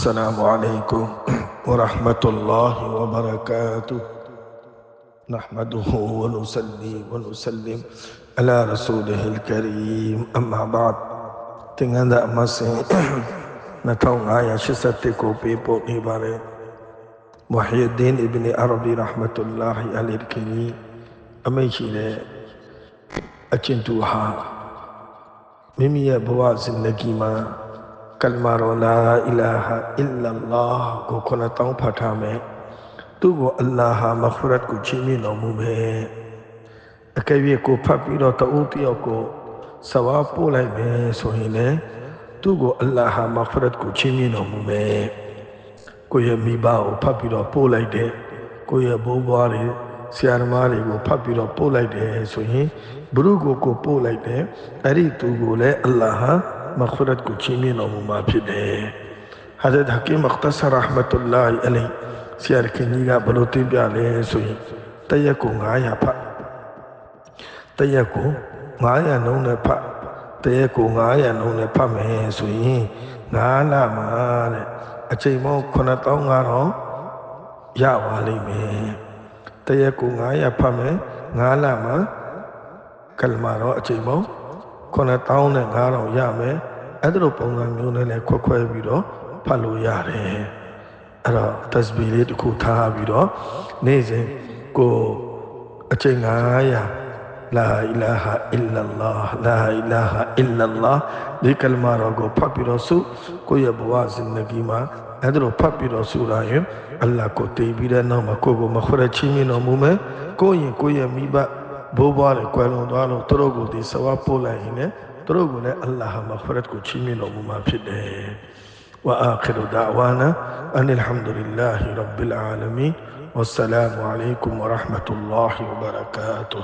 السلام عليكم ورحمة الله وبركاته. نحمده ونصلي ونسلم على رسوله الكريم. أما بعد تنغند أمسي نتوم آية شستة كوبي بوئي باري محي الدين ابن عربي رحمة الله عليه الكريم أميشي أجنتوها ممي بوا زندگی ما ကလမာရောလာအီလာဟာအစ်လလာကိုခုနတောင်းဖတ်ထားမယ်သူ့ကိုအလ္လာဟာမဂ်ဖရတ်ကိုချီးမြှင့်တော်မူမယ်အကယ်၍ကိုဖတ်ပြီးတော့တအုပ်တယောက်ကိုဆဝါပို့လိုက်မယ်ဆိုရင်လည်းသူ့ကိုအလ္လာဟာမဂ်ဖရတ်ကိုချီးမြှင့်တော်မူမယ်ကိုရဲ့မိဘကိုဖတ်ပြီးတော့ပို့လိုက်တဲ့ကိုရဲ့ဘိုးဘွားတွေဆရာသမားတွေကိုဖတ်ပြီးတော့ပို့လိုက်တယ်ဆိုရင်ဘုရုကိုကိုပို့လိုက်တယ်အဲ့ဒီသူကိုလည်းအလ္လာဟာ मखरत को चीमी नमूमा फिर है हजरत हकीम अख्तर रहमत सियार के नीगा बलोते प्याले हैं सोई तैया को गाया फा तैया को गाया नौ ने फा तैया को गाया नौ ने फा में सोई गाला मार अच्छे मो खुना तो गारो या वाली में तैया को गाया फा में गाला मार कल मारो अच्छे मो 9000နဲ့9000ရမယ်အဲ့ဒါလိုပုံစံမျိုးနဲ့လည်းခွဲခွဲပြီးတော့ဖတ်လို့ရတယ်အဲ့တော့တစဘီလေးတစ်ခုထားပြီးတော့နေ့စဉ်ကိုအချိန်900လာအီလာဟာအီလာလာလာအီလာဟာအီလာလာဒီကလမာတော်ကိုဖတ်ပြီးတော့စုကိုယ့်ရဲ့ဘဝဇင်နဂီမှာအဲ့ဒါလိုဖတ်ပြီးတော့စုရရင်အလ္လာဟ်ကိုတည်ပြီးတဲ့နောက်မှာကိုယ့်ကိုမခွရချင်းမြင်တော်မူမယ်ကိုယ့်ရင်ကိုယ့်ရဲ့မိဘ ဘိုးဘွားတွေကွယ်လွန်သွားလို့သူတို့ကိုဒီဆဝါပို့လိုက်ရင်လည်းသူတို့ကိုလည်းအလ္လာဟ်မဂ်ဖရတ်ကိုချီးမြှင့်တော်မူမှာဖြစ်တယ်။ وآخر دعوانا أن الحمد لله رب العالمين والسلام عليكم ورحمة الله وبركاته